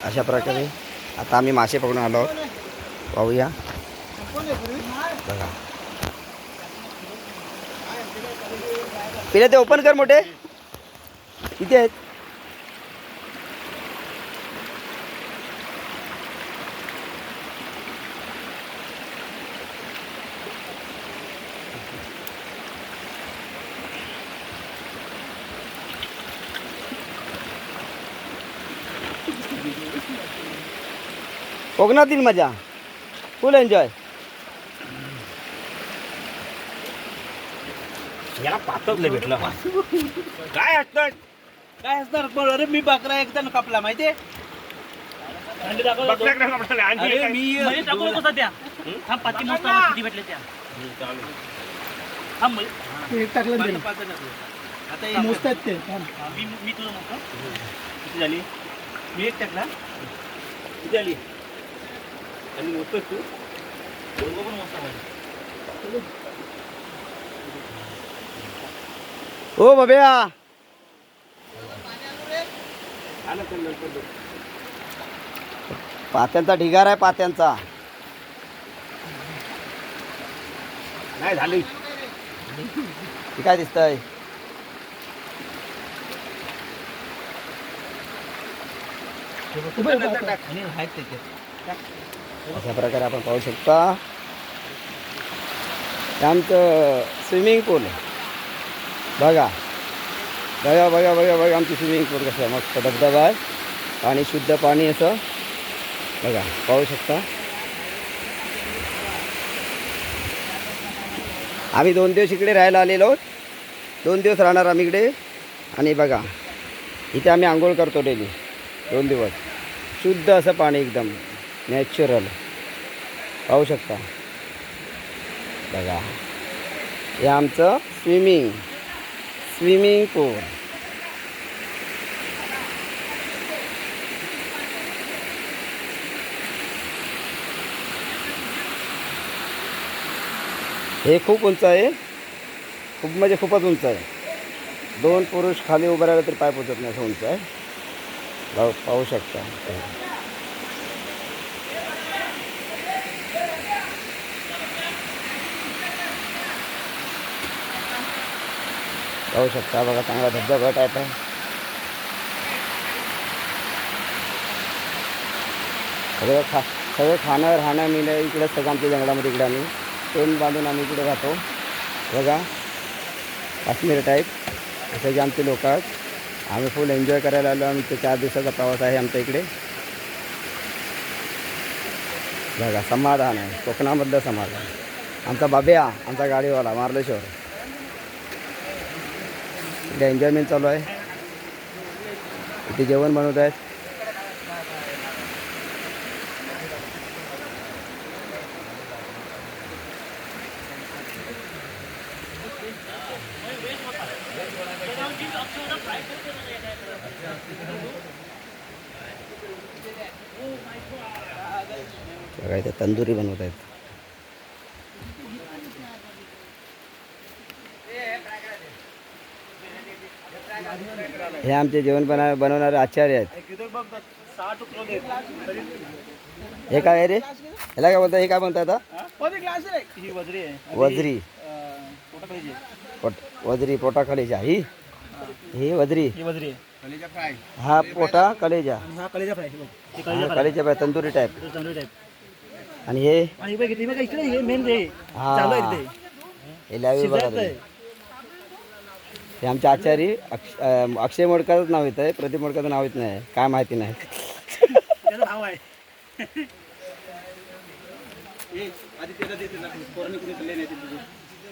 अशा प्रकारे आता आम्ही मासे पकडून आलो आहोत. पाहूया. बघा. पिले ते ओपन कर मोठे. किती आहेत. कोकणातील मजा. फुल एन्जॉय याला पातच लय भेटला. काय असतं काय असणार? पण अरे मी बकरा एकदा कापला माहितीये? अरे? मी म्हणजे टाकू नको सध्या थांब पाती मस्त आम्हाला किती भेटले त्या? म्हणजे. पाच. आता हे मोजतात ते हा, मी मी तुझं म्हणतो किती झाली? मी एक टाकला. किती झाली? आणि मोजतोय तू. दोघं पण मस्त पाहिजे ओ बब्या. पात्यांचा ढिगार आहे पात्यांचा. नाही झाली काय दिसतंय? आहेत त्याच्यात. अशा प्रकारे आपण पाहू शकता. हे आमचं स्विमिंग पूल बघा. बघा बघा बघा बघा आमची स्विमिंग पूल कसं आहे. मस्त धबधबा आहे. पाणी शुद्ध पाणी असं. बघा पाहू शकता. आम्ही दोन दिवस इकडे राहायला आलेलो. आहोत दोन दिवस राहणार आम्ही इकडे. आणि बघा इथे आम्ही आंघोळ करतो डेली दोन दिवस. शुद्ध असं पाणी एकदम. नॅचरल. पाहू शकता. बघा. हे आमचं स्विमिंग. स्विमिंग पूल. हे खूप उंच आहे. खूप म्हणजे खूपच उंच आहे. दोन पुरुष खाली उभं राहिलं तरी पाय पोचत नाही. असं उंच आहे. पाहू पाहू शकता. पाहू शकता. बघा चांगला धबधबा टाईप आहे सगळं खा सगळं खाणं राहणं मिळणं इकडं सगळं आमच्या जंगलामध्ये इकडे आम्ही. टेंट बांधून आम्ही इकडे राहतो. बघा काश्मीर टाईप असे जे आमचे लोक आहेत. आम्ही फुल एन्जॉय करायला आलो. आमचे चार दिवसाचा प्रवास आहे आमच्या इकडे. बघा समाधान आहे. कोकणामधलं समाधान. आमचा बाब्या आमचा गाडीवाला मार्लेश्वर. इथे एन्जॉयमेंट चालू आहे. इथे जेवण बनवत आहेत. तंदुरी बनवत आहेत. हे आमचे जेवण बना बनवणारे आचार्य आहेत. हे काय आहे रे? ह्याला काय बोलतात हे काय म्हणतात ही वजरी. वजरी पोटा वजरी कलेजा. ही? ही वजरी. ही पोटा कलेजा. कलेजा फ्राय कलेजा पाय तंदुरी टाईप आणि हे? हे हा. लावी बघा. हे आमचे आचारी अक्ष अं, अक्षय मोडकरच नाव येतं आहे प्रदीप मोडकरचं नाव येत नाही. काय माहिती नाही. त्याचं नाव आहे. हे, आधी त्याला देते ना पोरांनी कुणी खाल्ले नाही ते तुझे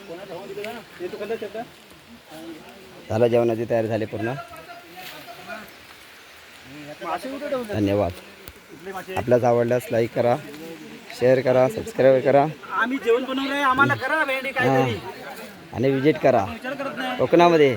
कोणाला धावून दिलं ना ते तू खाल्लं शकता झालं जेवणाची तयारी झाली पूर्ण. मासे कुठे ठेवून धन्यवाद. कुठले मासे? आपल्याच आवडल्यास लाईक करा शेअर करा सबस्क्राईब करा. आम्ही जेवण बनवलंय आम्हाला करा भेंडी काहीतरी. आणि विजिट करा. नाही कोकणामध्ये